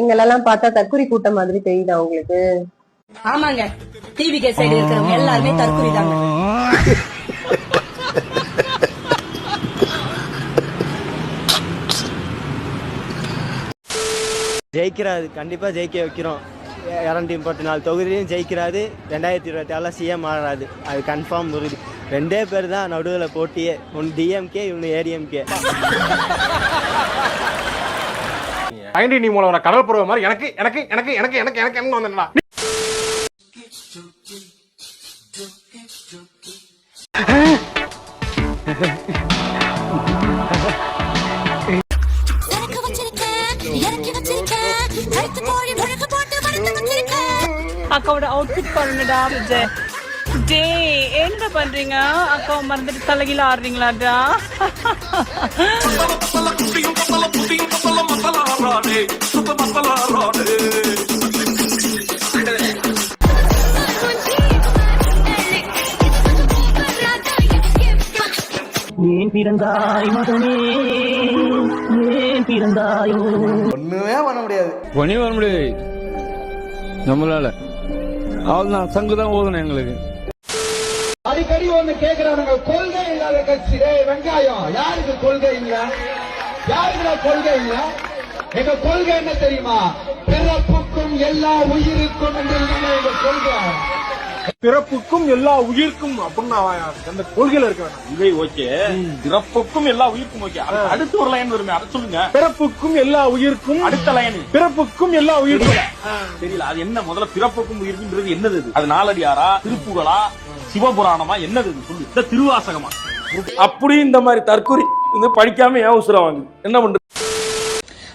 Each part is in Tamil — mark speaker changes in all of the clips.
Speaker 1: எங்களெல்லாம் பார்த்தா தற்குறி கூட்டம் மாதிரி தெரியுதா உங்களுக்கு?
Speaker 2: ஆமாங்க. டிவி கே சைடு இருக்கிறவங்க எல்லாருமே தற்கொலை தாங்க.
Speaker 3: ஜெயிக்கிறாரு. கண்டிப்பாக ஜெயிக்க வைக்கிறோம். இரநூத்தி முப்பத்தி நாலு தொகுதியிலையும் ஜெயிக்கிறாரு. ரெண்டாயிரத்தி இருபத்தி ஆறில் சிஎம் ஆகிறாரு அது கன்ஃபார்ம் உறுதி. ரெண்டே பேர் தான் நடுவில் போட்டியே. ஒன்று டிஎம்கே இவனு ஏடிஎம்கே
Speaker 4: ஐண்டி நீ மூலம் வர கடல் பருவ மாதிரி எனக்கு எனக்கு எனக்கு எனக்கு எனக்கு எனக்கு என்ன வந்தா
Speaker 5: அக்காவோட அவுட்ஃபிட் பாருங்கடா விஜய் டே என்னடா பண்றீங்க அக்கா மறந்துட்டு தலைகீழ ஆடுறீங்களாடா
Speaker 6: ஏன் பிறந்தாய் மகனே? ஏன் பிறந்தாயோ?
Speaker 7: ஒண்ணுமே பண்ண முடியாது.
Speaker 8: ஒனி வர முடியாது. நம்மளால. அவ்வளவுதான் சங்கு தான் ஓதணும் எங்களுக்கு.
Speaker 7: அடிக்கடி ஒண்ணு கேக்குறானுங்க கொள்கை இல்லாத கட்சி. வெங்காயம் யாருக்கு கொள்கை இல்ல? யாருக்கு கொள்கை இல்ல? எங்க கொள்கை என்ன தெரியுமா? பிறப்புக்கும் எல்லா உயிருக்கும் என்று எங்க கொள்கை.
Speaker 4: பிறப்புக்கும் எல்லா உயிர்க்கும் அப்படின்னு அந்த கொள்கையில இருக்க வேணாம்
Speaker 8: இவை ஓகே. பிறப்புக்கும் எல்லா உயிர்க்கும் ஓகே. அடுத்து ஒரு லைன் வருமே அதை சொல்லுங்க.
Speaker 4: பிறப்புக்கும் எல்லா உயிர்க்கும்
Speaker 8: அடுத்த லைன்
Speaker 4: பிறப்புக்கும் எல்லா உயிர்க்கும்.
Speaker 8: தெரியல. அது என்ன முதல்ல பிறப்புக்கும் உயிர்க்கும்ன்றது என்னது அது? அது நாலடியாரா திருப்புகளா சிவபுராணமா? என்னது? சொல்லு. இந்த திருவாசகமா. அப்படி இந்த மாதிரி தற்கொலை வந்து படிக்காம ஏன் உசுரம் வாங்குது? என்ன பண்றது?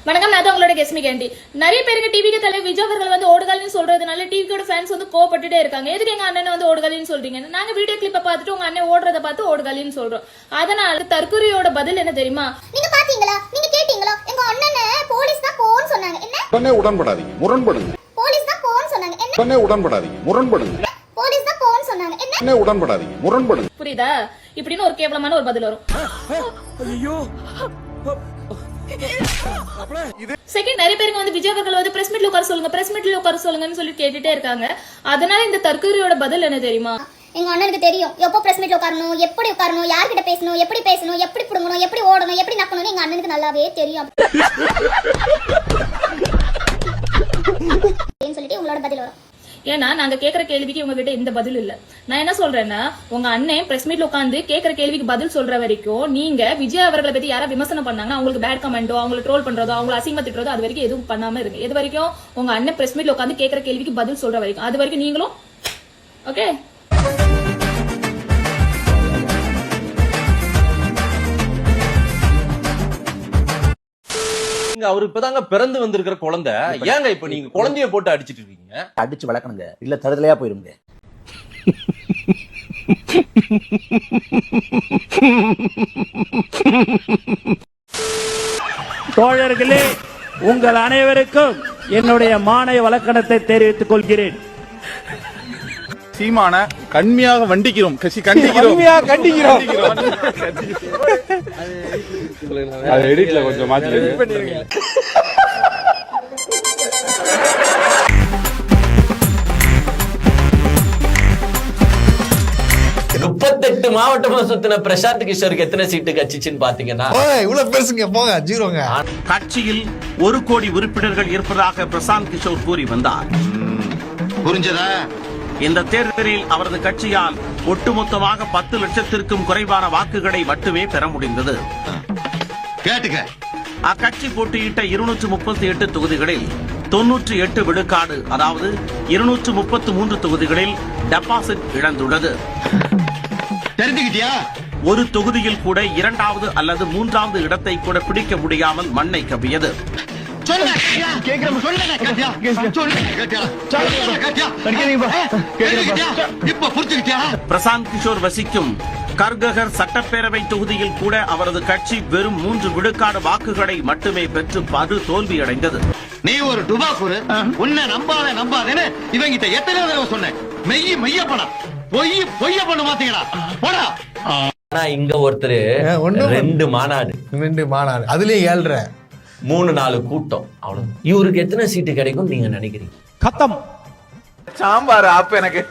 Speaker 9: வணக்கம் நான் உங்களோட கெஸ்மி கேண்டி நிறைய பேருக்கு டிவிக்கு தலை விஜய் அவர்கள் வந்து ஓடுகாலின்னு சொல்றதுனால டிவிக்கோட ஃபேன்ஸ் வந்து கோபப்பட்டுட்டே இருக்காங்க. எதுக்கு எங்க அண்ணன் வந்து ஓடுகாலின்னு சொல்றீங்க நாங்க வீடியோ கிளிப்பை பார்த்துட்டு உங்க அண்ணன் ஓடுறத பார்த்து ஓடுகாலின்னு சொல்றோம். அதனால தற்கொலையோட பதில் என்ன தெரியுமா?
Speaker 10: நீங்க பாத்தீங்களா? நீங்க கேட்டீங்களா? எங்க அண்ணனை போலீஸ் தான் போன்னு சொன்னாங்க. என்ன?
Speaker 11: உடனே உடன்படாதீங்க. முரண்படுங்க.
Speaker 10: போலீஸ் தான் போன்னு சொன்னாங்க. என்ன?
Speaker 11: உடனே உடன்படாதீங்க. முரண்படுங்க.
Speaker 10: போலீஸ் தான் போன்னு சொன்னாங்க. என்ன?
Speaker 11: உடனே உடன்படாதீங்க. முரண்படுங்க.
Speaker 9: புரியுதா? இப்படின்னு ஒரு கேவலமான ஒரு பதில் வரும். செகண்ட் நிறைய பேருக்கு வந்து விஜய் அவர்கள் வந்து பிரஸ் மீட்ல உட்கார சொல்லுங்க பிரஸ் மீட்ல உட்கார சொல்லுங்கன்னு சொல்லி கேட்டுட்டே இருக்காங்க. அதனால இந்த தற்கொலையோட பதில் என்ன தெரியுமா?
Speaker 10: எங்க அண்ணனுக்கு தெரியும். எப்போ பிரஸ் மீட்ல உட்காரணும் எப்படி உட்காரணும் யார்கிட்ட பேசணும் எப்படி பேசணும் எப்படி புடுங்கணும் எப்படி ஓடணும் எப்படி நக்கணும்னு எங்க அண்ணனுக்கு நல்லாவே தெரியும். சொல்லிட்டு உங்களோட பதில் வரும்.
Speaker 9: ஏன்னா நாங்க கேக்குற கேள்விக்கு உங்ககிட்ட எந்த பதில் இல்ல. நான் என்ன சொல்றேன்னா உங்க அண்ணன் பிரஸ் மீட்ல உட்காந்து கேக்குற கேள்விக்கு பதில் சொல்ற வரைக்கும் நீங்க விஜய் அவர்களை பத்தி யாரா விமர்சனம் பண்ணாங்கன்னா அவங்களுக்கு பேட் கமெண்டோ அவங்களை ட்ரோல் பண்றதோ அவங்களை அசிங்கமா திட்டுறதோ அது வரைக்கும் எதுவும் பண்ணாம இருங்க. இது வரைக்கும் உங்க அண்ணன் பிரஸ் மீட்ல உட்காந்து கேக்குற கேள்விக்கு பதில் சொல்ற வரைக்கும். அது வரைக்கும் நீங்களும் ஓகே
Speaker 8: அவர் இப்பதாங்க பிறந்து வந்திருக்கிற குழந்தை. ஏங்க இப்ப நீங்க குழந்தைய போட்டு அடிச்சிட்டு இருக்கீங்க?
Speaker 6: அடிச்சு வளர்க்கணுங்க. இல்ல தருதலையா போயிருங்க. தோழர்களே உங்கள் அனைவருக்கும் என்னுடைய மானை வழக்கணத்தை தெரிவித்துக் கொள்கிறேன்.
Speaker 4: சீமான கண்மையாக வண்டிக்கிறோம். கண்டிக்கிறோம். கண்டிக்கிறோம். அது எடிட்ல கொஞ்சம் மாத்தி
Speaker 6: முப்பத்தெட்டு மாவட்டமா சுத்தின பிரசாந்த் கிஷோருக்கு எத்தனை சீட்டு கட்சிச்சுன்னு பாத்தீங்கன்னா?
Speaker 7: இவ்வளவு பேசுங்க போங்க ஜீரோங்க.
Speaker 8: கட்சியில் ஒரு கோடி உறுப்பினர்கள் இருப்பதாக பிரசாந்த் கிஷோர் கூறி வந்தார்.
Speaker 11: புரிஞ்சதா?
Speaker 8: இந்த தேர்தலில் அவரது கட்சியால் ஒட்டுமொத்தமாக பத்து லட்சத்திற்கும் குறைவான வாக்குகளை மட்டுமே பெற முடிந்தது.
Speaker 11: கேட்டுக்க.
Speaker 8: அக்கட்சி போட்டியிட்ட இருநூற்று முப்பத்தி எட்டு தொகுதிகளில் தொன்னூற்றி எட்டு விழுக்காடு அதாவது இருநூற்று முப்பத்து மூன்று தொகுதிகளில் டெபாசிட் இழந்துள்ளது.
Speaker 11: தெரிஞ்சுக்கிட்டியா?
Speaker 8: ஒரு தொகுதியில் கூட இரண்டாவது அல்லது மூன்றாவது இடத்தை கூட பிடிக்க முடியாமல் மண்ணை கவ்வியது. பிரசாந்த் கிஷோர் வசிக்கும் கர்ககர் சட்டப்பேரவை தொகுதியில் கூட அவரது கட்சி வெறும் மூன்று விழுக்காடு வாக்குகளை மட்டுமே பெற்று படு தோல்வியடைந்தது.
Speaker 11: நீ ஒரு டுபாக்கூரு உன்னை நம்பாத நம்பாதேன்னு இவங்கிட்ட எத்தனை தடவை சொன்னேன். மெய்ய மெய்ய பணம் பொய் பொய்ய பண்ண மாத்தீங்களா போடா.
Speaker 6: ஆனா இங்க ஒருத்தர் ரெண்டு மாநாடு.
Speaker 7: ரெண்டு மாநாடு. அதுலயும் ஏழ்ற.
Speaker 6: மூணு நாலு கூட்டம். அவ்வளவு இவருக்கு எத்தனை சீட்டு கிடைக்கும் நீங்க நினைக்கிறீங்க?
Speaker 7: கத்தம்.
Speaker 11: சாம்பார் ஆப்பு எனக்கு.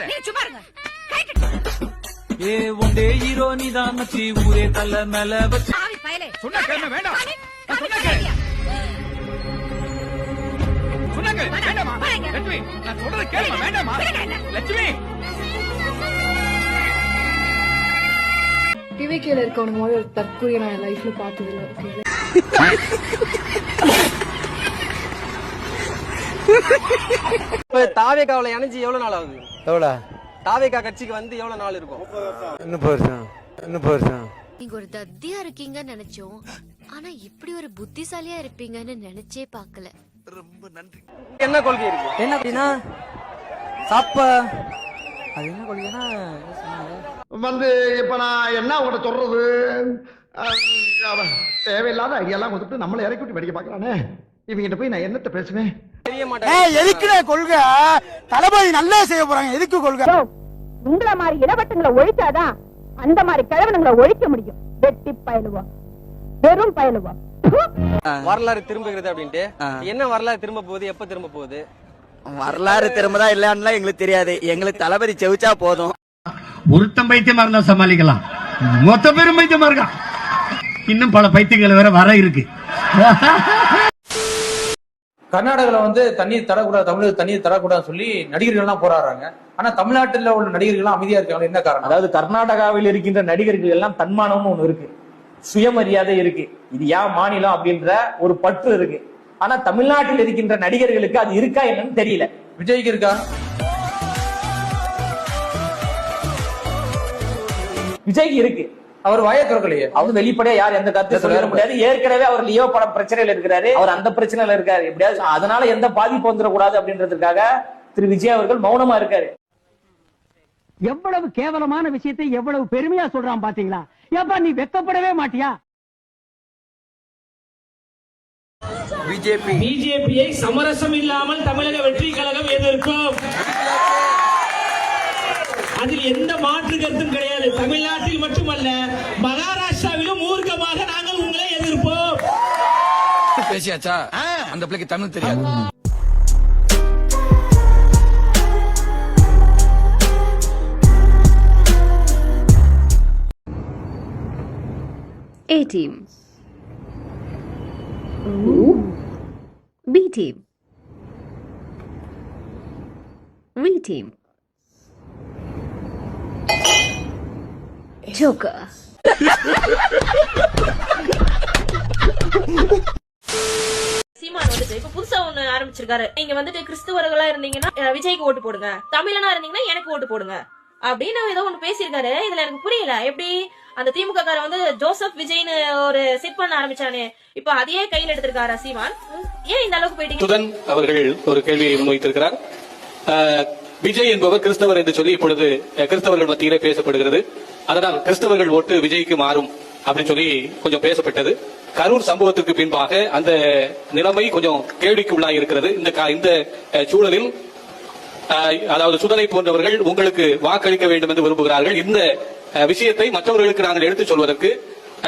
Speaker 11: அவன் அடிக்காத
Speaker 12: ஏ ஒண்டே ஹீரோ நீதான் மச்சி. ஊரே தள்ள மேல வச்சு.
Speaker 11: சொன்ன கேள்வி வேண்டாம். சொன்ன கேளு. சொன்ன கேளு. வேண்டாமா? லட்சுமி நான் சொல்றது கேளுமா வேண்டாமா? லட்சுமி.
Speaker 13: டிவிக்கில இருக்கவனுங்க மாதிரி ஒரு தற்கொலை நான் லைஃப்ல பார்த்தது இல்லை
Speaker 2: இப்போ தாவேக்காவில் இணைஞ்சு எவ்வளோ நாள் ஆகுது?
Speaker 7: எவ்வளோ
Speaker 2: தாவேக்கா கட்சிக்கு வந்து எவ்வளோ நாள் இருக்கும்?
Speaker 7: இன்னும் வருஷம். இன்னும் வருஷம்.
Speaker 14: நீங்க ஒரு தத்தியா இருக்கீங்கன்னு நினைச்சோம். ஆனா இப்படி ஒரு புத்திசாலியா இருப்பீங்கன்னு நினைச்சே பார்க்கல.
Speaker 2: என்ன கொள்கை இருக்கு? என்ன அப்படின்னா சாப்ப. அது என்ன கொள்கைன்னா
Speaker 11: வந்து இப்ப நான் என்ன உங்கள்ட்ட சொல்றது? அஹ், அவன் தேவையில்லாத ஐடியாலாம் கொடுத்துட்டு நம்மளை இறக்கி விட்டு படிக்க பாக்குறானே இவங்கிட்ட போய் நான் என்னத்த பேசுவேன்?
Speaker 7: எதுக்குடா கொள்கை? தளபதி நல்லா செய்ய போறாங்க. எதுக்கு கொள்கை?
Speaker 14: உங்கள மாதிரி இடவட்டுங்களை ஒழிச்சாதான் அந்த மாதிரி கிழவனுங்களை ஒழிக்க முடியும். வெட்டி பயலுவோம் வெறும் பயலுவோம்
Speaker 2: வரலாறு திரும்புகிறது அப்படின்ட்டு. என்ன வரலாறு திரும்ப போகுது? எப்ப திரும்ப போகுது?
Speaker 7: வரலாறு திரும்பதா இல்லன்னு எங்களுக்கு தெரியாது. எங்களுக்கு தளபதி செவிச்சா போதும்.
Speaker 11: ஒருத்தன் பைத்தியமா இருந்தா சமாளிக்கலாம். மொத்த பேரும் பைத்தியமா இருக்கான் இன்னும் பல பைத்தியங்கள் வேற வர இருக்கு.
Speaker 12: கர்நாடகால வந்து தண்ணீர் தரக்கூடாது தமிழக தண்ணீர் தரக்கூடாதுன்னு சொல்லி நடிகர்கள் எல்லாம் போராடுறாங்க. ஆனா தமிழ்நாட்டுல உள்ள நடிகர்கள் எல்லாம் அமைதியா இருக்காங்க என்ன காரணம்?
Speaker 15: அதாவது கர்நாடகாவில் இருக்கின்ற நடிகர்கள் எல்லாம் தன்மானம்னு ஒண்ணு இருக்கு. சுயமரியாதை இருக்கு. இது ஏன் மாநிலம் அப்படின்ற ஒரு பற்று இருக்கு. ஆனா தமிழ்நாட்டில் இருக்கின்ற நடிகர்களுக்கு அது இருக்கா என்னன்னு தெரியல.
Speaker 12: விஜய்க்கு இருக்கா?
Speaker 15: விஜய்க்கு இருக்கு.
Speaker 12: அவர் வாயை திறக்கலையே.
Speaker 15: அவர் வெளிப்படையா யார் எந்த கருத்து சொல்ல முடியாது. ஏற்கனவே அவர் லியோ படம் பிரச்சனையில இருக்கிறாரு. அவர் அந்த பிரச்சனையில இருக்காரு. எப்படியாவது அதனால எந்த பாதிப்பு வந்துடக்கூடாது அப்படின்றதுக்காக திரு விஜய் அவர்கள் மௌனமா இருக்காரு.
Speaker 7: எவ்வளவு கேவலமான விஷயத்தை எவ்வளவு பெருமையா சொல்றான் பாத்தீங்களா? ஏப்பா நீ வெக்கப்படவே மாட்டியா?
Speaker 2: பிஜேபி.
Speaker 15: பிஜேபியை சமரசம் இல்லாமல் தமிழக வெற்றி கழகம் எதிர்க்கும். அதில் எந்த மாற்று கருத்தும் கிடையாது தமிழ்நாட்டில் மட்டுமல்ல மகாராஷ்டிராவிலும் மூர்க்கமாக நாங்கள் உங்களை எதிர்ப்போம்
Speaker 11: பேசியாச்சா அந்த பிள்ளைக்கு தமிழ் தெரியாது
Speaker 14: A team. B team. V team. Joker.
Speaker 13: சீமான் வந்துட்டு இப்ப புதுசா ஒண்ணு ஆரம்பிச்சிருக்காரு. நீங்க வந்துட்டு கிறிஸ்துவர்களா இருந்தீங்கன்னா விஜய்க்கு ஓட்டு போடுங்க. தமிழனா இருந்தீங்கன்னா எனக்கு ஓட்டு போடுங்க. அப்படின்னு ஏதோ ஒண்ணு பேசியிருக்காரு. இதுல எனக்கு புரியல. எப்படி அந்த திமுக காரன் வந்து ஜோசப் விஜய்னு ஒரு செட் பண்ண ஆரம்பிச்சானே. இப்ப அதையே கையில் எடுத்திருக்காரா சீமான்? ஏன் இந்த அளவுக்கு போயிட்டீங்க?
Speaker 15: சுதன் அவர்கள் ஒரு கேள்வியை முன்வைத்திருக்கிறார் விஜய் என்பவர் கிறிஸ்தவர் என்று சொல்லி இப்பொழுது கிறிஸ்தவர்கள் மத்தியிலே பேசப்படுகிறது. அதனால் கிறிஸ்தவர்கள் ஓட்டு விஜய்க்கு மாறும் அப்படின்னு சொல்லி கொஞ்சம் பேசப்பட்டது. கரூர் சம்பவத்திற்கு பின்பாக அந்த நிலைமை கொஞ்சம் கேள்விக்கு உள்ளாகி இருக்கிறது. இந்த கா- இந்த சூழலில் அஹ், அதாவது சுதனை போன்றவர்கள் உங்களுக்கு வாக்களிக்க வேண்டும் என்று விரும்புகிறார்கள். இந்த விஷயத்தை மற்றவர்களுக்கு நாங்கள் எடுத்துச் சொல்வதற்கு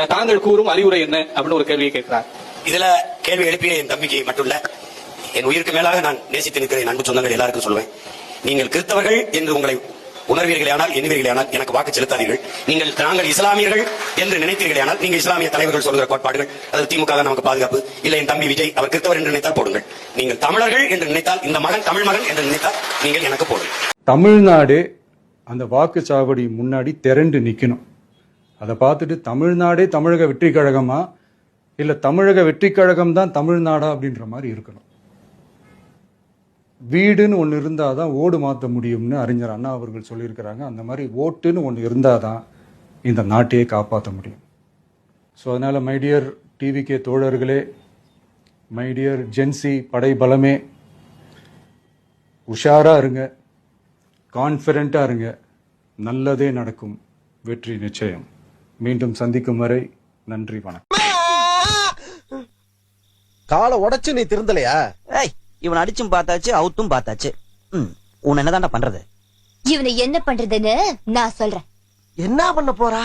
Speaker 15: தாங்கள் கூறும் அறிவுரை என்ன அப்படின்னு ஒரு கேள்வியை கேட்கிறார்.
Speaker 11: இதுல கேள்வி எழுப்பிய என் தம்பிக்கு மட்டும் இல்ல என் உயிருக்கு மேலாக நான் நேசித்து நிற்கிறேன் அன்பு சொந்தங்கள் எல்லாருக்கும் சொல்லுவேன் நீங்கள் கிறிஸ்தவர்கள் என்று உங்களை உணர்வீர்களானால் எண்ணுவீர்களானால் எனக்கு வாக்கு செலுத்தாதீர்கள். நீங்கள் நாங்கள் இஸ்லாமியர்கள் என்று நினைத்தீர்களானால் நீங்கள் இஸ்லாமிய தலைவர்கள் சொல்கிற கோட்பாடுகள் அது திமுக நமக்கு பாதுகாப்பு. இல்லை என் தம்பி விஜய் அவர் கிறிஸ்தவர் என்று நினைத்தால் போடுங்கள். நீங்கள் தமிழர்கள் என்று நினைத்தால் இந்த மகன் தமிழ் மகன் என்று நினைத்தால் நீங்கள் எனக்கு போடுங்கள்.
Speaker 7: தமிழ்நாடு அந்த வாக்குச்சாவடி முன்னாடி திரண்டு நிக்கணும். அதை பார்த்துட்டு தமிழ்நாடே தமிழக வெற்றி கழகமா இல்லை தமிழக வெற்றி கழகம் தான் தமிழ்நாடா அப்படின்ற மாதிரி இருக்கணும். வீடுன்னு ஒன்று இருந்தால் தான் ஓடு மாற்ற முடியும்னு அறிஞர் அண்ணா அவர்கள் சொல்லியிருக்கிறாங்க. அந்த மாதிரி ஓட்டுன்னு ஒன்று இருந்தால் தான் இந்த நாட்டையே காப்பாற்ற முடியும். ஸோ அதனால் மைடியர் டிவிகே தோழர்களே மைடியர் ஜென்சி படை பலமே உஷாராக இருங்க கான்ஃபிடண்ட்டாக இருங்க நல்லதே நடக்கும் வெற்றி நிச்சயம். மீண்டும் சந்திக்கும் வரை நன்றி வணக்கம்.
Speaker 11: காலை உடச்சு நீ திருந்தலையா? ஏய்
Speaker 16: இவன் அடிச்சும் பார்த்தாச்சு அவுத்தும் பார்த்தாச்சு. ம் உன்னை என்னதான்டா பண்றது?
Speaker 14: இவனை என்ன பண்றதுன்னு நான் சொல்றேன்.
Speaker 16: என்ன பண்ண போறா?